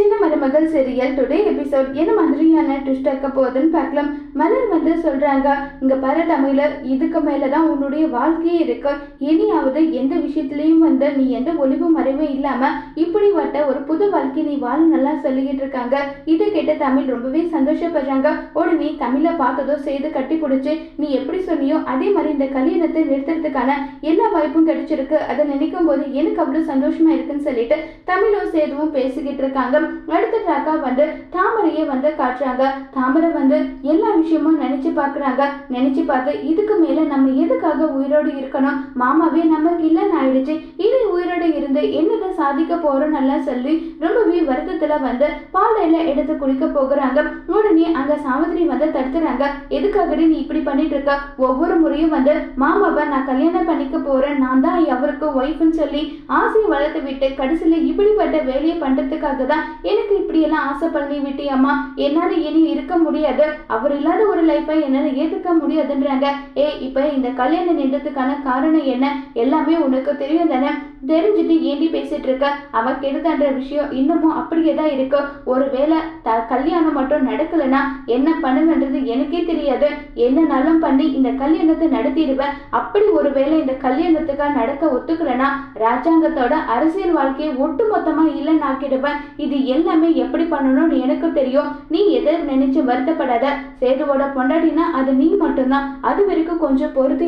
சின்ன மருமகள் serial today episode என்ன மாதிரியான ட்விஸ்ட் இருக்க போகுதுன்னு பார்க்கலாம். மலர் வந்து சொல்கிறாங்க இங்கே பாரு தமிழ இதுக்கு மேலே தான் உன்னுடைய வாழ்க்கையே இருக்கு. இனியாவது எந்த விஷயத்துலையும் வந்து நீ எந்த ஒளிவு மறைவும் இல்லாம இப்படிப்பட்ட ஒரு புது வாழ்க்கை நீ வாழ நல்லா சொல்லிக்கிட்டு இருக்காங்க. இதை கேட்ட தமிழ் ரொம்பவே சந்தோஷப்படுறாங்க. உடனே தமிழை பார்த்ததோ செய்து கட்டி பிடிச்சி நீ எப்படி சொன்னியோ அதே மாதிரி இந்த கல்யாணத்தை நிறுத்துறதுக்கான எல்லா வாய்ப்பும் கிடைச்சிருக்கு. அதை நினைக்கும் போது எனக்கு அவ்வளோ சந்தோஷமா இருக்குன்னு சொல்லிட்டு தமிழும் சேதுவும் பேசிக்கிட்டு இருக்காங்க. அடுத்த ட்ராக்கா வந்து தாமரையை வந்து காட்டுறாங்க. தாமரை வந்து எல்லா விஷயமும் நினைச்சு பாக்குறாங்க நினைச்சு பார்த்து இதுக்கு மேல நம்ம எதுக்காக உயிரோடு இருக்கணும்? மாமாவே நமக்கு இல்லைன்னு ஆயிடுச்சு. இனி உயிரோடு இருந்து என்னதான் சாதிக்க போறோம் நல்லா சொல்லி ரொம்பவே வருத்தத்துல வந்து பாலையில எடுத்து குடிக்க போகிறாங்க. உடனே அங்க சாவித்திரி வந்து தடுத்துறாங்க. எதுக்காகடி நீ இப்படி பண்ணிட்டு இருக்க? ஒவ்வொரு முறையும் வந்து மாமாவை நான் கல்யாணம் பண்ணிக்க போறேன். நான் தான் அவருக்கு ஒய்ஃப்னு சொல்லி ஆசையை வளர்த்து விட்டு கடைசியில இப்படிப்பட்ட வேலையை பண்றதுக்காக தான் எனக்கு இப்படியெல்லாம் ஆசை பண்ணி விட்டியம்மா. என்னால இனி இருக்க முடியாது. அவர் இல்லாத ஒரு லைஃபை என்னால ஏத்துக்க முடியாதுன்றாங்க. ஏ இப்ப இந்த கல்யாணம் நின்றதுக்கான காரணம் என்ன? எல்லாமே உனக்கு தெரியும் தானே? தெரிஞ்சுட்டு ஏண்டி பேசிட்டு இருக்க? அவ கெடுதன்ற விஷயம் இன்னமும் அப்படியே தான் இருக்கு. ஒருவேளை த கல்யாணம் மட்டும் நடக்கலைன்னா என்ன பண்ணுவேன்றது எனக்கே தெரியாது. என்ன நலம் பண்ணி இந்த கல்யாணத்தை நடத்திடுவேன். அப்படி ஒருவேளை இந்த கல்யாணத்துக்காக நடக்க ஒத்துக்கலைன்னா ராஜாங்கத்தோட அரசியல் வாழ்க்கையை ஒட்டு மொத்தமா இல்லைன்னு ஆக்கிடுவேன் இது எல்லாமே எப்படி பண்ணணும்னு எனக்கு தெரியும். நீ எதை நினைச்சு வருத்தப்படாத. சேதுவோட பொண்டாட்டினா அது நீ மட்டும்தான். அது வரைக்கும் கொஞ்சம் பொறுத்து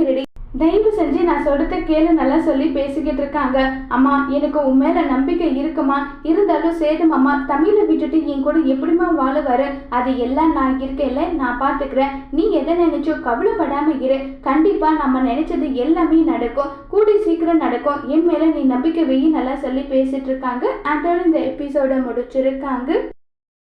தயவு செஞ்சு நான் சொல்றத கேளு நல்லா சொல்லி பேசிக்கிட்டு இருக்காங்க. அம்மா எனக்கு உன் மேல நம்பிக்கை இருக்குமா? இருந்தாலும் சேதும் அம்மா தமிழை விட்டுட்டு என் கூட எப்படிமா வாழுவாரு அது எல்லாம் நான் இருக்கேன்ல நான் பாத்துக்கிறேன். நீ எதை நினைச்சோ கவலைப்படாம இரு. கண்டிப்பா நம்ம நினைச்சது எல்லாமே நடக்கும். கூடி சீக்கிரம் நடக்கும். என் மேல நீ நம்பிக்கை வெயி நல்லா சொல்லி பேசிட்டு இருக்காங்க. அதோட இந்த எபிசோட முடிச்சிருக்காங்க.